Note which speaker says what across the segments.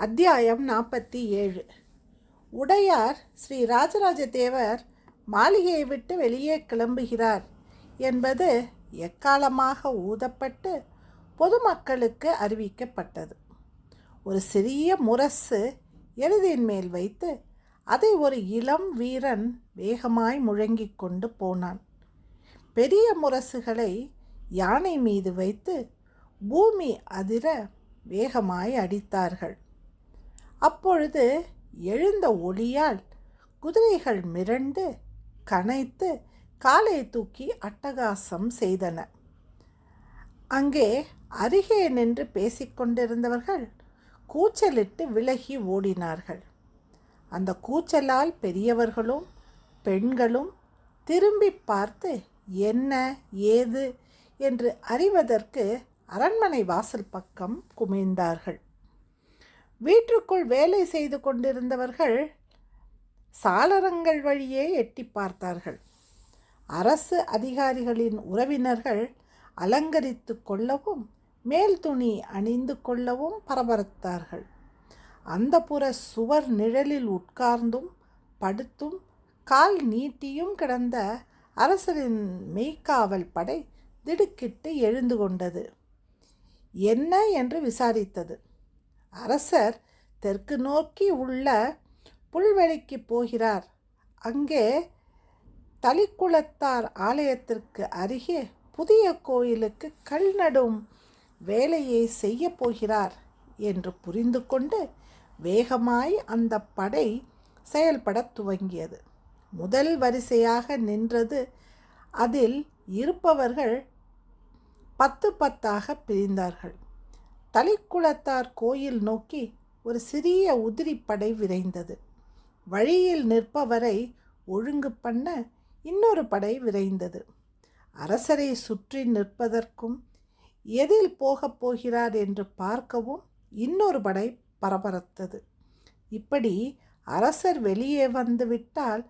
Speaker 1: அத்தியாயம் நாற்பத்தி ஏழு. உடையார் ஸ்ரீ ராஜராஜ தேவர் மாளிகையை விட்டு வெளியே கிளம்புகிறார் என்பது எக்காலமாக ஊதப்பட்டு பொதுமக்களுக்கு அறிவிக்கப்பட்டது. ஒரு சிறிய முரசு எருதின் மேல் வைத்து அதை ஒரு இளம் வீரன் வேகமாய் முழங்கிக் கொண்டு போனான். பெரிய முரசுகளை யானை மீது வைத்து பூமி அதிர வேகமாய் அடித்தார்கள். அப்பொழுது எழுந்த ஒளியால் குதிரைகள் மிரண்டு கனைத்து காலை தூக்கி அட்டகாசம் செய்தன. அங்கே அருகே நின்று பேசிக்கொண்டிருந்தவர்கள் கூச்சலிட்டு விலகி ஓடினார்கள். அந்த கூச்சலால் பெரியவர்களும் பெண்களும் திரும்பி பார்த்து என்ன ஏது? என்று அறிவதற்கு அரண்மனை வாசல் பக்கம் குமிழ்ந்தார்கள். வீட்டுக்குள் வேலை செய்து கொண்டிருந்தவர்கள் சாளரங்கள் வழியே எட்டி பார்த்தார்கள். அரசு அதிகாரிகளின் உறவினர்கள் அலங்கரித்து கொள்ளவும் மேல் துணி அணிந்து கொள்ளவும் பரபரத்தார்கள். அந்த புற சுவர் நிழலில் உட்கார்ந்தும் படுத்தும் கால் நீட்டியும் கிடந்த அரசரின் மெய்க்காவல் படை திடுக்கிட்டு எழுந்து கொண்டது. என்ன? என்று விசாரித்தது. அரசர் தெற்கு நோக்கி உள்ள புல்வெளிக்கு போகிறார். அங்கே தளிக்குளத்தார் ஆலயத்திற்கு அருகே புதிய கோயிலுக்கு கல் நடும் வேலையை செய்ய போகிறார் என்று புரிந்து கொண்டு வேகமாய் அந்த படை செயல்படத் துவங்கியது. முதல் வரிசையாக நின்றது அதில் இருப்பவர்கள் பத்து பத்தாக பிரிந்தார்கள். தலைக்குளத்தார் கோயில் நோக்கி ஒரு சிறிய உதிரிப்படை விரைந்தது. வழியில் நிற்பவரை ஒழுங்கு பண்ண இன்னொரு படை விரைந்தது. அரசரை சுற்றி நிற்பதற்கும் எதில் போகப் போகிறார் என்று பார்க்கவும் இன்னொரு படை பரபரத்தது. இப்படி அரசர் வெளியே வந்துவிட்டால்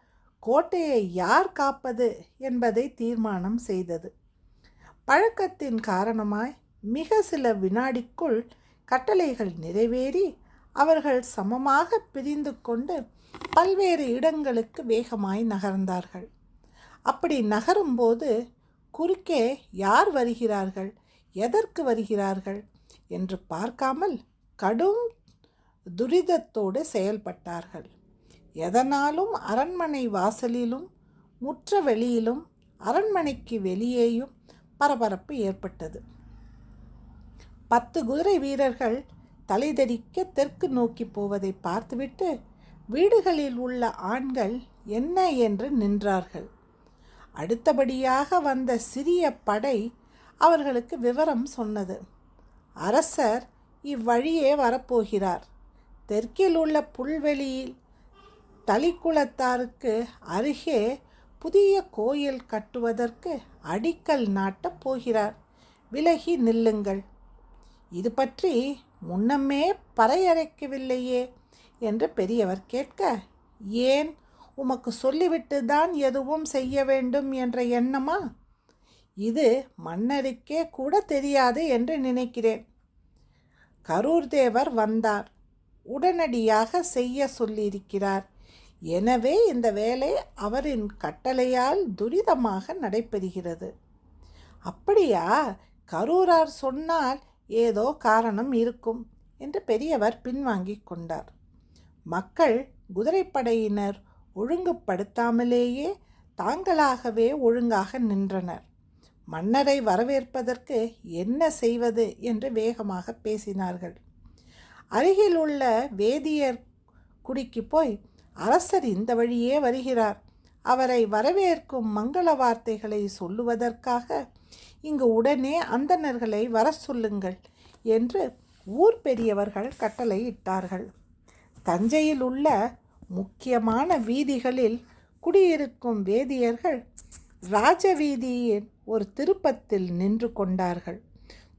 Speaker 1: கோட்டையை யார் காப்பது என்பதை தீர்மானம் செய்தது. பழக்கத்தின் காரணமாய் மிக சில வினாடிக்குள் கட்டளைகள் நிறைவேறி அவர்கள் சமமாக பிரிந்து கொண்டு பல்வேறு இடங்களுக்கு வேகமாய் நகர்ந்தார்கள். அப்படி நகரும்போது குறுக்கே யார் வருகிறார்கள்? எதற்கு வருகிறார்கள்? என்று பார்க்காமல் கடும் துரிதத்தோடு செயல்பட்டார்கள். எதனாலும் அரண்மனை வாசலிலும் முற்ற வெளியிலும் அரண்மனைக்கு வெளியேயும் பரபரப்பு ஏற்பட்டது. பத்து குதிரை வீரர்கள் தலைதெறிக்க தெற்கு நோக்கி போவதை பார்த்துவிட்டு வீடுகளில் உள்ள ஆண்கள் என்ன என்று நின்றார்கள். அடுத்தபடியாக வந்த சிறிய படை அவர்களுக்கு விவரம் சொன்னது. அரசர் இவ்வழியே வரப்போகிறார். தெற்கில் உள்ள புல்வெளியில் தளிக்குளத்தாருக்கு அருகே புதிய கோயில் கட்டுவதற்கு அடிக்கல் நாட்டப் போகிறார். விலகி நில்லுங்கள். இது பற்றி முன்னமே பறையறைக்கவில்லையே என்று பெரியவர் கேட்க ஏன்? உமக்கு சொல்லிவிட்டு தான் எதுவும் செய்ய வேண்டும் என்ற எண்ணமா? இது மன்னருக்கே கூட தெரியாது என்று நினைக்கிறேன். கரூர் தேவர் வந்தார். உடனடியாக செய்ய சொல்லியிருக்கிறார். எனவே இந்த வேலை அவரின் கட்டளையால் துரிதமாக நடைபெறுகிறது. அப்படியா? கரூரார் சொன்னால் ஏதோ காரணம் இருக்கும் என்று பெரியவர் பின்வாங்கிக் கொண்டார். மக்கள் குதிரைப்படையினர் ஒழுங்குபடுத்தாமலேயே தாங்களாகவே ஒழுங்காக நின்றனர். மன்னரை வரவேற்பதற்கு என்ன செய்வது என்று வேகமாக பேசினார்கள். அருகில் உள்ள வேதியர் குடிக்கு போய் அரசர் இந்த வழியே வருகிறார். அவரை வரவேற்கும் மங்கள வார்த்தைகளை சொல்லுவதற்காக இங்கு உடனே அந்தணர்களை வர சொல்லுங்கள் என்று ஊர் பெரியவர்கள் கட்டளையிட்டார்கள் தஞ்சையில் உள்ள முக்கியமான வீதிகளில் குடியிருக்கும் வேதியர்கள் ராஜவீதியின் ஒரு திருப்பத்தில் நின்று கொண்டார்கள்.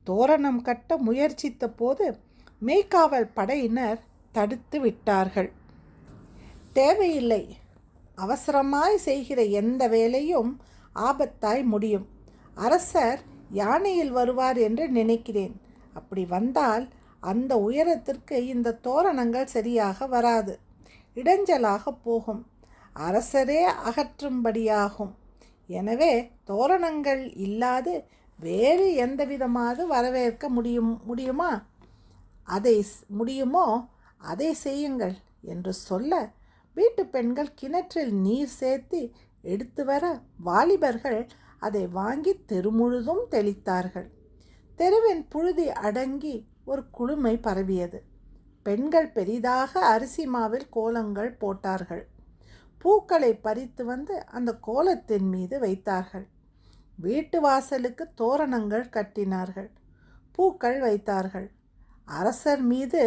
Speaker 1: தோரணம் கட்ட முயற்சித்த போது மெய்க்காவல் படையினர் தடுத்து விட்டார்கள். தேவையில்லை அவசரமாய் செய்கிற எந்த வேலையும் ஆபத்தாய் முடியும். அரசர் யானையில் வருவார் என்று நினைக்கிறேன். அப்படி வந்தால் அந்த உயரத்திற்கு இந்த தோரணங்கள் சரியாக வராது. இடைஞ்சலாக போகும். அரசரே அகற்றும்படியாகும். எனவே தோரணங்கள் இல்லாது வேறு எந்த விதமாவது வரவேற்க முடியும் முடியுமா? அதை முடியுமோ? அதை செய்யுங்கள் என்று சொல்ல வீட்டு பெண்கள் கிணற்றில் நீர் சேர்த்து எடுத்து வர வாலிபர்கள் அதை வாங்கி தெரு முழுதும் தெளித்தார்கள். தெருவின் புழுதி அடங்கி ஒரு குளுமை பரவியது. பெண்கள் பெரிதாக அரிசி மாவில் கோலங்கள் போட்டார்கள். பூக்களை பறித்து வந்து அந்த கோலத்தின் மீது வைத்தார்கள். வீட்டு வாசலுக்கு தோரணங்கள் கட்டினார்கள். பூக்கள் வைத்தார்கள். அரசர் மீது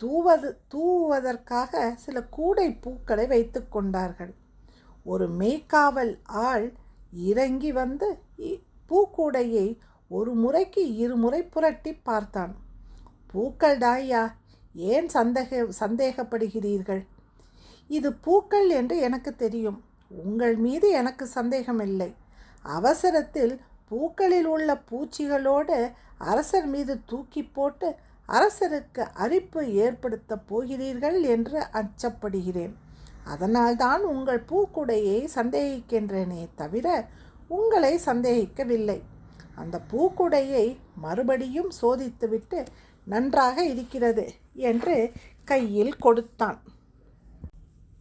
Speaker 1: தூவது தூவுவதற்காக சில கூடை பூக்களை வைத்து கொண்டார்கள். ஒரு மெய்க்காவல் ஆள் இறங்கி வந்து பூக்கூடையை ஒரு முறைக்கு இருமுறை புரட்டி பார்த்தான். பூக்கள் டாயா ஏன் சந்தேக சந்தேகப்படுகிறீர்கள்? இது பூக்கள் என்று எனக்கு தெரியும். உங்கள் மீது எனக்கு சந்தேகமில்லை. அவசரத்தில் பூக்களில் உள்ள பூச்சிகளோடு அரசர் மீது தூக்கி போட்டு அரசருக்கு அரிப்பு ஏற்படுத்தப் போகிறீர்கள் என்று அச்சப்படுகிறேன். அதனால்தான் உங்கள் பூக்குடையை சந்தேகிக்கின்றேனே தவிர உங்களை சந்தேகிக்கவில்லை. அந்த பூக்குடையை மறுபடியும் சோதித்துவிட்டு நன்றாக இருக்கிறது என்று கையில் கொடுத்தான்.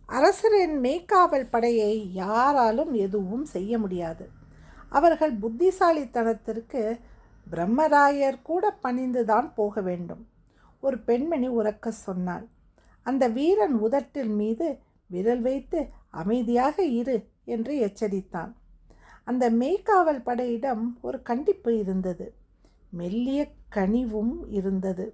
Speaker 1: அரசரின் மெய்க்காவல் படையை யாராலும் எதுவும் செய்ய முடியாது. அவர்கள் புத்திசாலித்தனத்திற்கு பிரம்மராயர் கூட பணிந்துதான் போக வேண்டும். ஒரு பெண்மணி உறக்க சொன்னாள். அந்த வீரன் உதட்டில் மீது விரல் வைத்து அமைதியாக இரு என்று எச்சரித்தான். அந்த மெய்க்காவல் படையிடம் ஒரு கண்டிப்பு இருந்தது. மெல்லிய கனிவும் இருந்தது.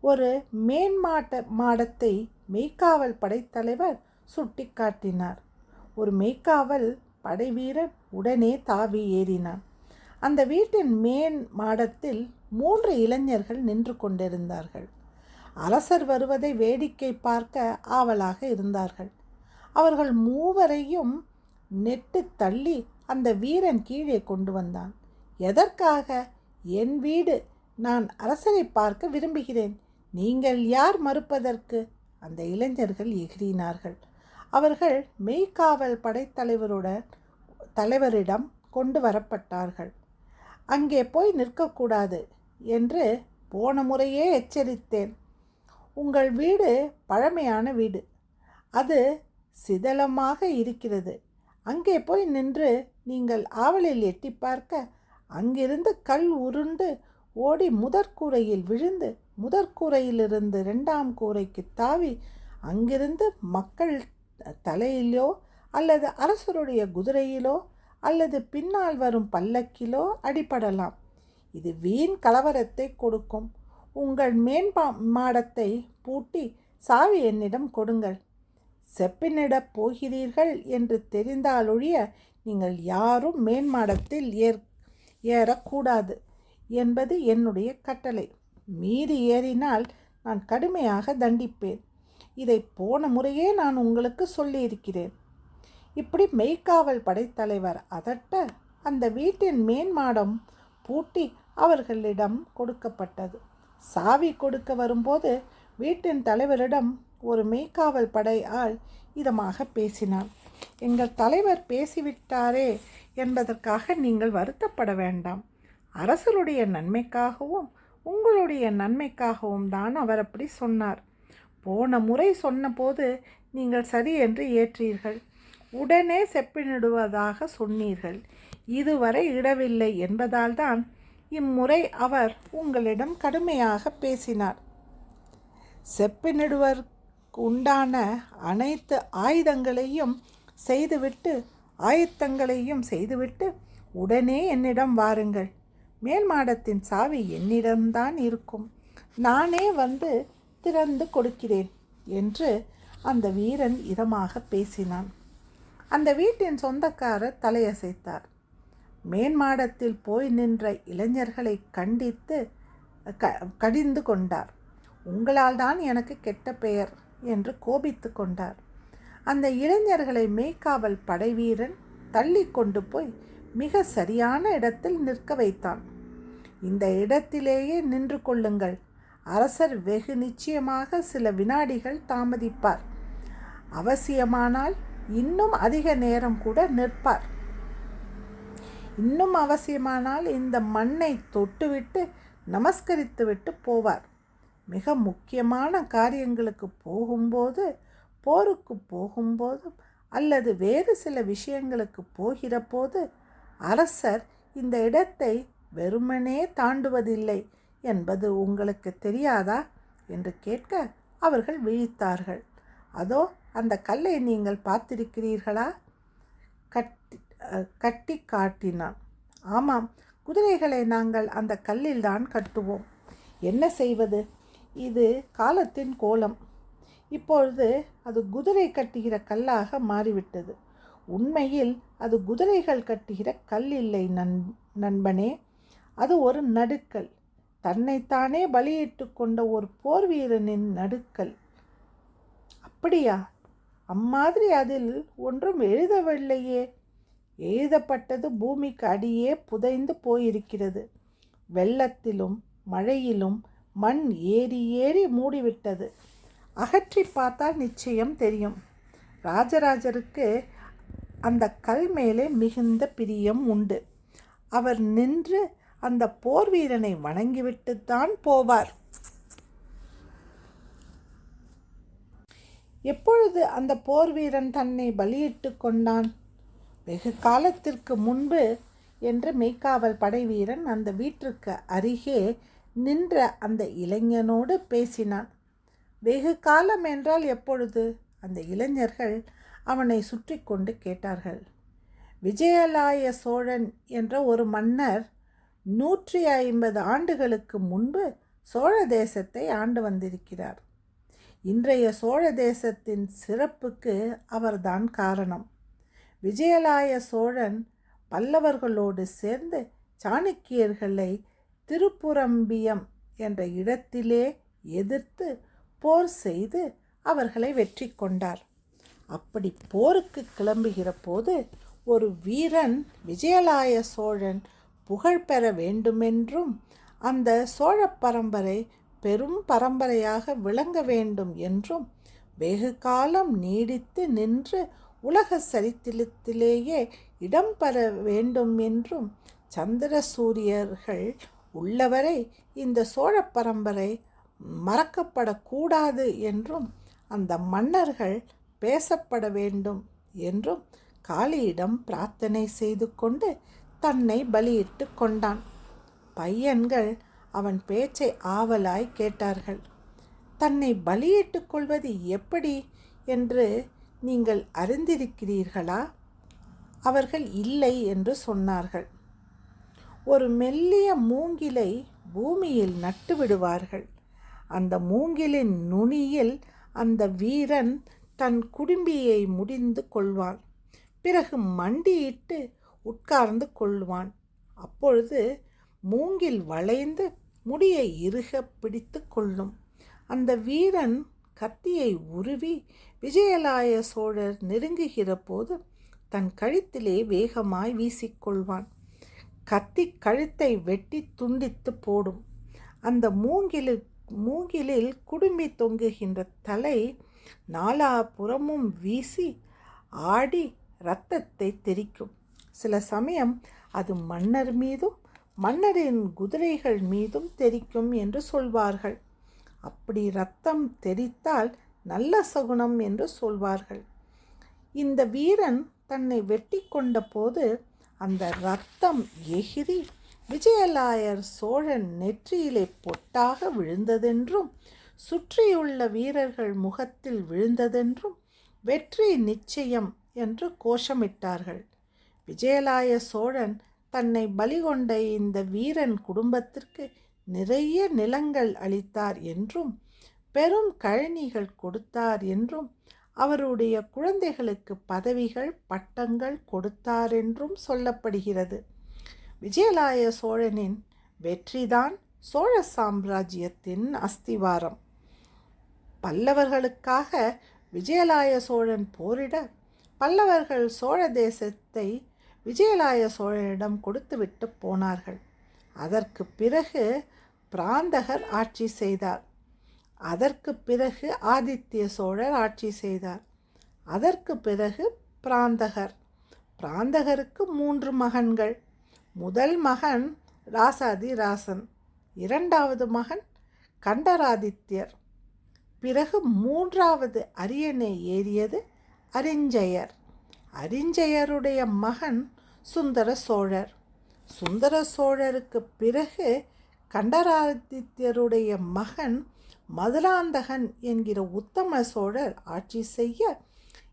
Speaker 1: ஒரு மேன்மாட்ட மாடத்தை மெய்க்காவல் படைத்தலைவர் சுட்டி காட்டினார் ஒரு மெய்க்காவல் படைவீரன் உடனே தாவி ஏறினான் அந்த வீட்டின் மேன் மாடத்தில் மூன்று இளைஞர்கள் நின்று கொண்டிருந்தார்கள். அரசர் வருவதை வேடிக்கை பார்க்க ஆவலாக இருந்தார்கள். அவர்கள் மூவரையும் நெட்டு தள்ளி அந்த வீரன் கீழே கொண்டு வந்தான். எதற்காக? என் வீடு. நான் அரசரை பார்க்க விரும்புகிறேன். நீங்கள் யார் மறுப்பதற்கு? அந்த இளைஞர்கள் எகிறினார்கள். அவர்கள் மெய்காவல் படைத்தலைவருடன் தலைவரிடம் கொண்டு வரப்பட்டார்கள். அங்கே போய் நிற்கக்கூடாது என்று போன முறையே எச்சரித்தேன். உங்கள் வீடு பழமையான வீடு. அது சிதலமாக இருக்கிறது. அங்கே போய் நின்று நீங்கள் ஆவலில் எட்டி பார்க்க அங்கிருந்து கல் உருண்டு ஓடி முதற்கூரையில் விழுந்து முதற்கூரையிலிருந்து ரெண்டாம் கூரைக்கு தாவி அங்கிருந்து மக்கள் தலையிலோ அல்லது அரசருடைய குதிரையிலோ அல்லது பின்னால் வரும் பல்லக்கிலோ அடிபடலாம். இது வீண் கலவரத்தை கொடுக்கும். உங்கள் மேன்பா மாடத்தை பூட்டி சாவி என்னிடம் கொடுங்கள். செப்பினிடப் போகிறீர்கள் என்று தெரிந்தாலொழிய நீங்கள் யாரும் மேன்மாடத்தில் ஏற் ஏறக்கூடாது என்பது என்னுடைய கட்டளை. மீறி ஏறினால் நான் கடுமையாக தண்டிப்பேன். இதை போன முறையே நான் உங்களுக்கு சொல்லியிருக்கிறேன். இப்படி மெய்க்காவல் படைத்தலைவர் அதட்ட அந்த வீட்டின் மேன்மாடம் பூட்டி அவர்களிடம் கொடுக்கப்பட்டது. சாவி கொடுக்க வரும்போது வீட்டின் தலைவரிடம் ஒரு மெய்க்காவல் படை ஆள் இதமாக பேசினான் எங்கள் தலைவர் பேசிவிட்டாரே என்பதற்காக நீங்கள் வருத்தப்பட வேண்டாம். அரசருடைய நன்மைக்காகவும் உங்களுடைய நன்மைக்காகவும் தான் அவர் அப்படி சொன்னார். போன முறை சொன்னபோது நீங்கள் சரி என்று ஏற்றீர்கள். உடனே செப்பினிடுவதாக சொன்னீர்கள். இதுவரை இடவில்லை என்பதால்தான் இம்முறை அவர் உங்களிடம் கடுமையாக பேசினார். செப்பினிடுவதற்கு உண்டான அனைத்து ஆயுதங்களையும் செய்துவிட்டு ஆயத்தங்களையும் செய்துவிட்டு உடனே என்னிடம் வாருங்கள். மேல் மாடத்தின் சாவி என்னிடம்தான் இருக்கும். நானே வந்து திறந்து கொடுக்கிறேன் என்று அந்த வீரன் இதமாக பேசினான். அந்த வீட்டின் சொந்தக்காரர் தலையசைத்தார். மேன்மாடத்தில் போய் நின்ற இளைஞர்களை கண்டித்து க கடிந்து கொண்டார். உங்களால் தான் எனக்கு கெட்ட பெயர் என்று கோபித்து கொண்டார். அந்த இளைஞர்களை மேய்க்காவல் படைவீரன் தள்ளி கொண்டு போய் மிக சரியான இடத்தில் நிற்க வைத்தான். இந்த இடத்திலேயே நின்று கொள்ளுங்கள். அரசர் வெகு நிச்சயமாக சில வினாடிகள் தாமதிப்பார். அவசியமானால் இன்னும் அதிக நேரம் கூட நிற்பார். இன்னும் அவசியமானால் இந்த மண்ணை தொட்டுவிட்டு நமஸ்கரித்துவிட்டு போவார். மிக முக்கியமான காரியங்களுக்கு போகும்போது போருக்கு போகும்போது அல்லது வேறு சில விஷயங்களுக்கு போகிற போது அரசர் இந்த இடத்தை வெறுமனே தாண்டுவதில்லை என்பது உங்களுக்கு தெரியாதா? என்று கேட்க அவர்கள் விழித்தார்கள். அதோ அந்த கல்லை நீங்கள் பார்த்திருக்கிறீர்களா? கட்டி கட்டி காட்டினான். ஆமாம் குதிரைகளை நாங்கள் அந்த கல்லில் தான் கட்டுவோம். என்ன செய்வது? இது காலத்தின் கோலம். இப்பொழுது அது குதிரை கட்டுகிற கல்லாக மாறிவிட்டது. உண்மையில் அது குதிரைகள் கட்டுகிற கல் இல்லை நண் நண்பனே. அது ஒரு நடுக்கல். தன்னைத்தானே பலியிட்டு கொண்ட ஒரு போர் வீரனின் நடுக்கல். அப்படியா? அம்மாதிரி அதில் ஒன்றும் எழுதவில்லையே. எழுதப்பட்டது பூமிக்கு அடியே புதைந்து போயிருக்கிறது. வெள்ளத்திலும் மழையிலும் மண் ஏறி ஏறி மூடிவிட்டது. அகற்றி பார்த்தால் நிச்சயம் தெரியும். ராஜராஜருக்கு அந்த கல் மேலே மிகுந்த பிரியம் உண்டு. அவர் நின்று அந்த போர் வீரனை வணங்கிவிட்டுத்தான் போவார். எப்பொழுது அந்த போர் வீரன் தன்னை பலியிட்டு கொண்டான்? வெகு காலத்திற்கு முன்பு என்று மெய்க்காவல் படை வீரன் அந்த வீட்டிற்கு அருகே நின்ற அந்த இளைஞனோடு பேசினான். வெகு காலம் என்றால் எப்பொழுது? அந்த இளைஞர்கள் அவனை சுற்றி கொண்டு கேட்டார்கள். விஜயலாய சோழன் என்ற ஒரு மன்னர் நூற்றி ஐம்பது ஆண்டுகளுக்கு முன்பு சோழ தேசத்தை ஆண்டு வந்திருக்கிறார். இன்றைய சோழ தேசத்தின் சிறப்புக்கு அவர்தான் காரணம். விஜயலாய சோழன் பல்லவர்களோடு சேர்ந்து சாணக்கியர்களை திருப்புரம்பியம் என்ற இடத்திலே எதிர்த்து போர் செய்து அவர்களை வெற்றி கொண்டார். அப்படி போருக்கு கிளம்புகிற போது ஒரு வீரன் விஜயலாய சோழன் புகழ் பெற வேண்டுமென்றும் அந்த சோழ பரம்பரை பெரும் பரம்பரையாக விளங்க வேண்டும் என்றும் வெகு காலம் நீடித்து நின்று உலக சரித்திரத்திலேயே இடம் பெற வேண்டும் என்றும் சந்திர சூரியர்கள் உள்ளவரை இந்த சோழ பரம்பரை மறக்கப்படக்கூடாது என்றும் அந்த மன்னர்கள் பேசப்பட வேண்டும் என்றும் காளியிடம் பிரார்த்தனை செய்து கொண்டு தன்னை பலியிட்டு கொண்டான். பையன்கள் அவன் பேச்சை ஆவலாய் கேட்டார்கள். தன்னை பலியிட்டுக் கொள்வது எப்படி என்று நீங்கள் அறிந்திருக்கிறீர்களா? அவர்கள் இல்லை என்று சொன்னார்கள். ஒரு மெல்லிய மூங்கிலை பூமியில் நட்டு விடுவார்கள். அந்த மூங்கிலின் நுனியில் அந்த வீரன் தன் குடும்பியை முடிந்து கொள்வான். பிறகு மண்டியிட்டு உட்கார்ந்து கொள்வான். அப்பொழுது மூங்கில் வளைந்து முடியை இறுக பிடித்து கொள்ளும். அந்த வீரன் கத்தியை உருவி விஜயலாய சோழர் நெருங்குகிற போது தன் கழுத்திலே வேகமாய் வீசிக்கொள்வான். கத்தி கழுத்தை வெட்டி துண்டித்து போடும். அந்த மூங்கிலு மூங்கிலில் குடுமி தொங்குகின்ற தலை நாலாபுறமும் வீசி ஆடி இரத்தத்தை தெரிக்கும் சில சமயம் அது மன்னர் மீதும் மன்னரின் குதிரைகள் மீதும் தெரிக்கும் என்று சொல்வார்கள். அப்படி ரத்தம் தெரித்தால் நல்ல சகுனம் என்று சொல்வார்கள். இந்த வீரன் தன்னை வெட்டி கொண்ட போது அந்த ரத்தம் எகிரி விஜயலாயர் சோழன் நெற்றியிலே பொட்டாக விழுந்ததென்றும் சுற்றியுள்ள வீரர்கள் முகத்தில் விழுந்ததென்றும் வெற்றி நிச்சயம் என்று கோஷமிட்டார்கள். விஜயலாய சோழன் தன்னை பலிகொண்ட இந்த வீரன் குடும்பத்திற்கு நிறைய நிலங்கள் அளித்தார் என்றும் பெரும் கழனிகள் கொடுத்தார் என்றும் அவருடைய குழந்தைகளுக்கு பதவிகள் பட்டங்கள் கொடுத்தார் என்றும் சொல்லப்படுகிறது. விஜயலாய சோழனின் வெற்றிதான் சோழ சாம்ராஜ்யத்தின் அஸ்திவாரம். பல்லவர்களுக்காக விஜயலாய சோழன் போரிட பல்லவர்கள் சோழ தேசத்தை விஜயலாய சோழனிடம் கொடுத்துவிட்டு போனார்கள். அதற்கு பிறகு பிராந்தகர் ஆட்சி செய்தார். அதற்கு பிறகு ஆதித்ய சோழர் ஆட்சி செய்தார். அதற்கு பிறகு பிராந்தகர். பிராந்தகருக்கு மூன்று மகன்கள். முதல் மகன் ராசாதி ராசன் இரண்டாவது மகன் கண்டராதித்யர். பிறகு மூன்றாவது அரியணை ஏறியது அரிஞ்சயர். அரிஞ்சயருடைய மகன் சுந்தர சோழர். சுந்தர சோழருக்கு பிறகு கண்டராதித்யருடைய மகன் மதுராந்தகன் என்கிற உத்தம சோழர் ஆட்சி செய்ய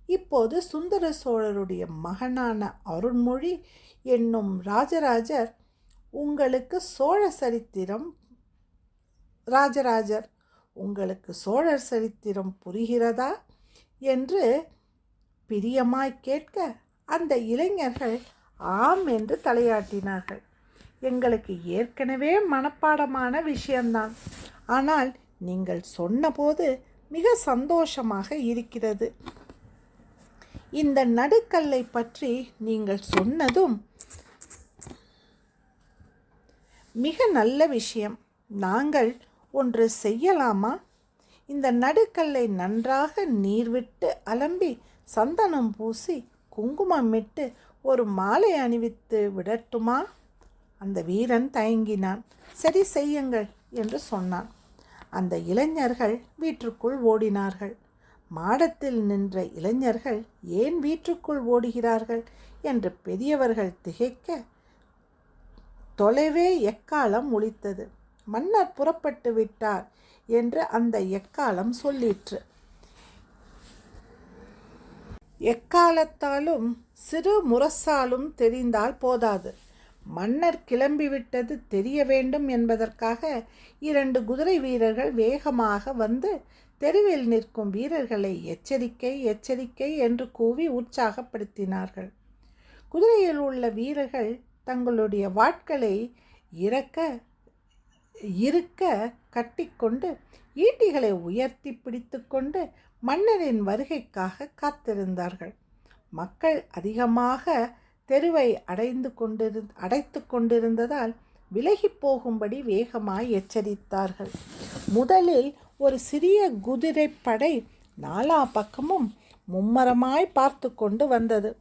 Speaker 1: இப்போது சுந்தர சோழருடைய மகனான அருண்மொழி என்னும் ராஜராஜர் உங்களுக்கு சோழ சரித்திரம் ராஜராஜர் உங்களுக்கு சோழர் சரித்திரம் புரிகிறதா? என்று பிரியமாய் கேட்க அந்த இளைஞர்கள் ஆம் என்று தலையாட்டினார்கள். எங்களுக்கு ஏற்கனவே மனப்பாடமான விஷயம்தான். ஆனால் நீங்கள் சொன்னபோது மிக சந்தோஷமாக இருக்கிறது. இந்த நடுக்கல்லை பற்றி நீங்கள் சொன்னதும் மிக நல்ல விஷயம். நாங்கள் ஒன்று செய்யலாமா? இந்த நடுக்கல்லை நன்றாக நீர் விட்டு அலம்பி சந்தனம் பூசி குங்குமமிட்டு ஒரு மாலை அணிவித்து விடட்டுமா? அந்த வீரன் தயங்கினான். சரி செய்யுங்கள் என்று சொன்னான். அந்த இளைஞர்கள் வீட்டுக்குள் ஓடினார்கள். மாடத்தில் நின்ற இளைஞர்கள் ஏன் வீட்டுக்குள் ஓடுகிறார்கள் என்று பெரியவர்கள் திகைக்க தொலைவே எக்காலம் ஒழித்தது. மன்னர் புறப்பட்டு விட்டார் என்று அந்த எக்காலம் சொல்லிற்று. எக்காலத்தாலும் சிறு முரசாலும் தெரிந்தால் போதாது. மன்னர் கிளம்பிவிட்டது தெரிய வேண்டும் என்பதற்காக இரண்டு குதிரை வீரர்கள் வேகமாக வந்து தெருவில் நிற்கும் வீரர்களை எச்சரிக்கை எச்சரிக்கை என்று கூவி உற்சாகப்படுத்தினார்கள். குதிரையில் உள்ள வீரர்கள் தங்களுடைய வாட்களை இறக்க இருக்க கட்டிக்கொண்டு ஈட்டிகளை உயர்த்தி பிடித்துக்கொண்டு மன்னரின் வருகைக்காக காத்திருந்தார்கள். மக்கள் அதிகமாக தெருவை அடைந்து கொண்டிரு அடைத்து கொண்டிருந்ததால் விலகி போகும்படி வேகமாய் எச்சரித்தார்கள். முதலில் ஒரு சிறிய குதிரை படை நாலா பக்கமும் மும்மரமாய் பார்த்து கொண்டு வந்தது.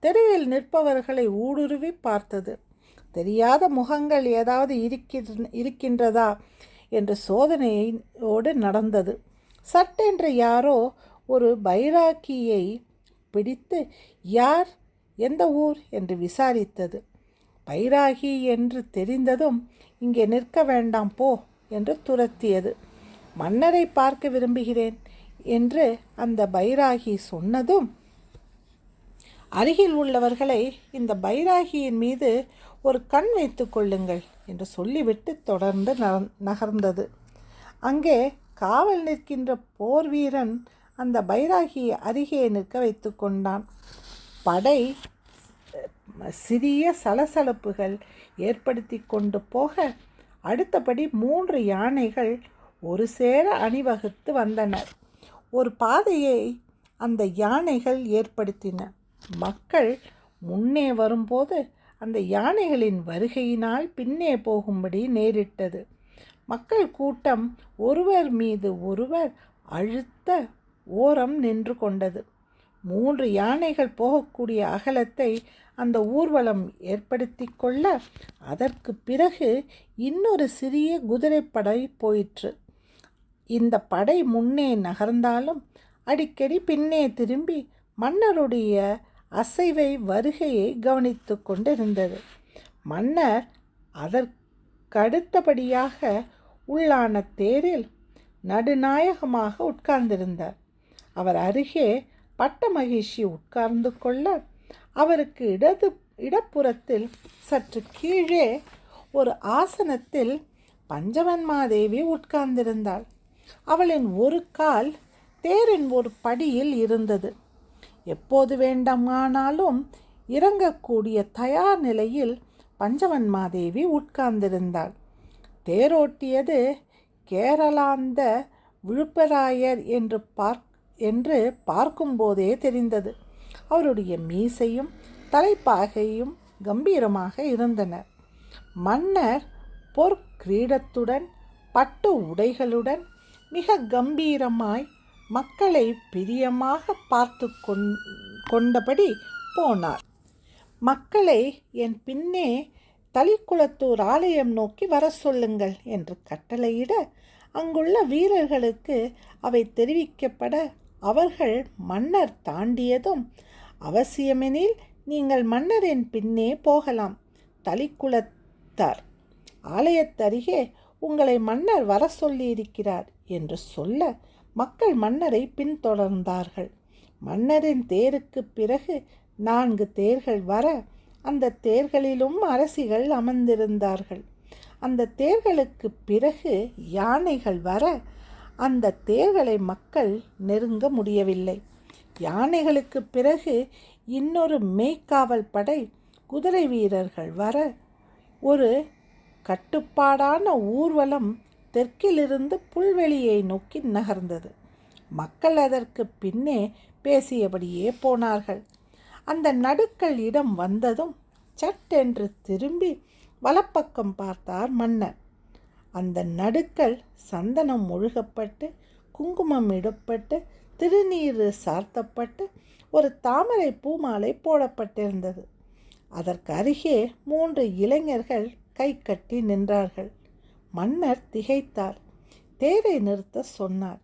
Speaker 1: தெருவில் நிற்பவர்களை ஊடுருவி பார்த்தது. தெரியாத முகங்கள் ஏதாவது இருக்கின்றதா? என்று சோதனையோடு நடந்தது. சட்டென்று யாரோ ஒரு பைராக்கியை பிடித்து யார்? எந்த ஊர்? என்று விசாரித்தது. பைராகி என்று தெரிந்ததும் இங்கே நிற்க வேண்டாம் போ என்று துரத்தியது. மன்னரை பார்க்க விரும்புகிறேன் என்று அந்த பைராகி சொன்னதும் அருகில் உள்ளவர்களை இந்த பைராகியின் மீது ஒரு கண் வைத்து கொள்ளுங்கள் என்று சொல்லிவிட்டு தொடர்ந்து நகர்ந்தது. அங்கே காவல் நிற்கின்ற போர் வீரன் அந்த பைராகியை அருகே நிற்க வைத்து கொண்டான். படை சிறிய சலசலப்புகள் ஏற்படுத்தி கொண்டு போக அடுத்தபடி மூன்று யானைகள் ஒரு சேர அணிவகுத்து வந்தனர் ஒரு பாதையை அந்த யானைகள் ஏற்படுத்தின. மக்கள் முன்னே வரும்போது அந்த யானைகளின் வருகையினால் பின்னே போகும்படி நேரிட்டது. மக்கள் கூட்டம் ஒருவர் மீது ஒருவர் அழுத்த ஓரம் நின்று கொண்டது. மூன்று யானைகள் போகக்கூடிய அகலத்தை அந்த ஊர்வலம் ஏற்படுத்தி கொள்ள அதற்கு பிறகு இன்னொரு சிறிய குதிரைப்படை போயிற்று. இந்த படை முன்னே நகர்ந்தாலும் அடிக்கடி பின்னே திரும்பி மன்னருடைய அசைவை வருகையை கவனித்து கொண்டிருந்தது. மன்னர் அதற்கடுத்தபடியாக உள்ளான தேரில் நடுநாயகமாக உட்கார்ந்திருந்தார். அவர் அருகே பட்ட மகிழ்ச்சி உட்கார்ந்து கொள்ள அவருக்கு இடது இடப்புறத்தில் சற்று கீழே ஒரு ஆசனத்தில் பஞ்சவன்மாதேவி உட்கார்ந்திருந்தாள். அவளின் ஒரு கால் தேரின் ஒரு படியில் இருந்தது. எப்போது வேண்டுமானாலும் இறங்கக்கூடிய தயார் நிலையில் பஞ்சவன்மாதேவி உட்கார்ந்திருந்தாள். தேரோட்டியது கேரளாந்த விழுப்பராயர் என்று பார்க் என்று பார்க்கும்போதே தெரிந்தது. அவருடைய மீசையும் தலைப்பாகையும் கம்பீரமாக இருந்தன. மன்னர் பொற்கிரீடத்துடன் பட்டு உடைகளுடன் மிக கம்பீரமாய் மக்களை பிரியமாக பார்த்து கொண்டபடி போனார். மக்களை என் பின்னே தளிக்குளத்தூர் ஆலயம் நோக்கி வர சொல்லுங்கள் என்று கட்டளையிட அங்குள்ள வீரர்களுக்கு அவை தெரிவிக்கப்பட அவர்கள் மன்னர் தாண்டியதும் அவசியமெனில் நீங்கள் மன்னரின் பின்னே போகலாம் தளிக்குளத்தார் ஆலயத்தருகே உங்களை மன்னர் வர சொல்லியிருக்கிறார் என்று சொல்ல மக்கள் மன்னரை பின்தொடர்ந்தார்கள். மன்னரின் தேருக்கு பிறகு நான்கு தேர்கள் வர அந்த தேர்களிலும் அரசிகள் அமர்ந்திருந்தார்கள். அந்த தேர்களுக்கு பிறகு யானைகள் வர அந்த தேர்களை மக்கள் நெருங்க முடியவில்லை. யானைகளுக்கு பிறகு இன்னொரு மேய்க்காவல் படை குதிரை வீரர்கள் வர ஒரு கட்டுப்பாடான ஊர்வலம் தெற்கிலிருந்து புல்வெளியை நோக்கி நகர்ந்தது. மக்கள் அதற்கு பின்னே பேசியபடியே போனார்கள். அந்த நடுக்கல் இடம் வந்ததும் சட்டென்று திரும்பி வலப்பக்கம் பார்த்தார் மன்னர். அந்த நடுக்கல் சந்தனம் ஒழுகப்பட்டு குங்குமம் இடப்பட்டு திருநீர் சார்த்தப்பட்டு ஒரு தாமரை பூமாலை போடப்பட்டிருந்தது. அதற்கு அருகே மூன்று இளைஞர்கள் கை கட்டி நின்றார்கள். மன்னர் திகைத்தார். தேரை நிறுத்த சொன்னார்.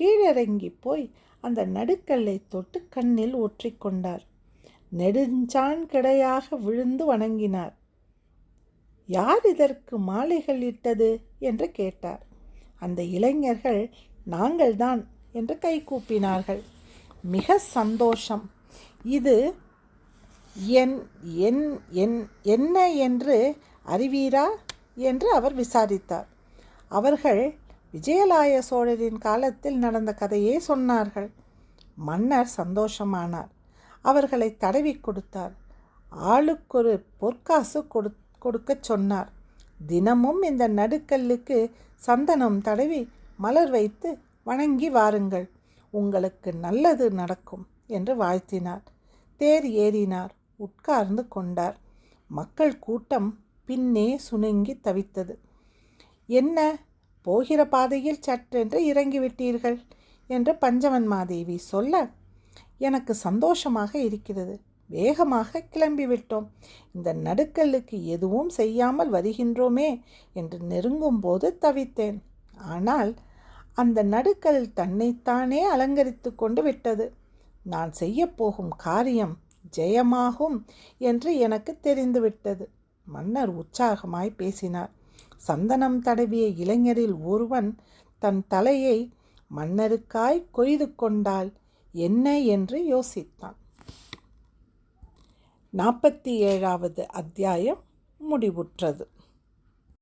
Speaker 1: கீழிறங்கி போய் அந்த நடுக்கல்லை தொட்டு கண்ணில் ஒற்றிக்கொண்டார் நெடுஞ்சான் கிடையாக விழுந்து வணங்கினார். யார் இதற்கு மாலைகள் இட்டது? என்று கேட்டார். அந்த இளைஞர்கள் நாங்கள்தான் என்று கை கூப்பினார்கள். மிக சந்தோஷம். இது என் என் என் என்ன என்று அறிவீரா? என்று அவர் விசாரித்தார். அவர்கள் விஜயலாய சோழரின் காலத்தில் நடந்த கதையே சொன்னார்கள். மன்னர் சந்தோஷமானார். அவர்களை தடவி கொடுத்தார். ஆளுக்கொரு பொற்காசு கொடு கொடுக்கச் சொன்னார். தினமும் இந்த நடுக்கல்லுக்கு சந்தனம் தடவி மலர் வைத்து வணங்கி வாருங்கள். உங்களுக்கு நல்லது நடக்கும் என்று வாழ்த்தினார். தேர் ஏறினார். உட்கார்ந்து கொண்டார். மக்கள் கூட்டம் பின்னே சுணுங்கி தவித்தது. என்ன? போகிற பாதையில் சற்றென்று இறங்கிவிட்டீர்கள்? என்று பஞ்சவன்மாதேவி சொல்ல எனக்கு சந்தோஷமாக இருக்கிறது. வேகமாக கிளம்பிவிட்டோம் இந்த நடுக்கல்லுக்கு எதுவும் செய்யாமல் வருகின்றோமே என்று நெருங்கும் போது தவித்தேன். ஆனால் அந்த நடுக்கல் தன்னைத்தானே அலங்கரித்து கொண்டு விட்டது. நான் செய்யப்போகும் காரியம் ஜெயமாகும் என்று எனக்கு தெரிந்துவிட்டது மன்னர் உற்சாகமாய் பேசினார். சந்தனம் தடவிய இளைஞரில் ஒருவன் தன் தலையை மன்னருக்காய் கொய்து கொண்டால் என்ன என்று யோசித்தான். நாற்பத்தி ஏழாவது அத்தியாயம் முடிவுற்றது.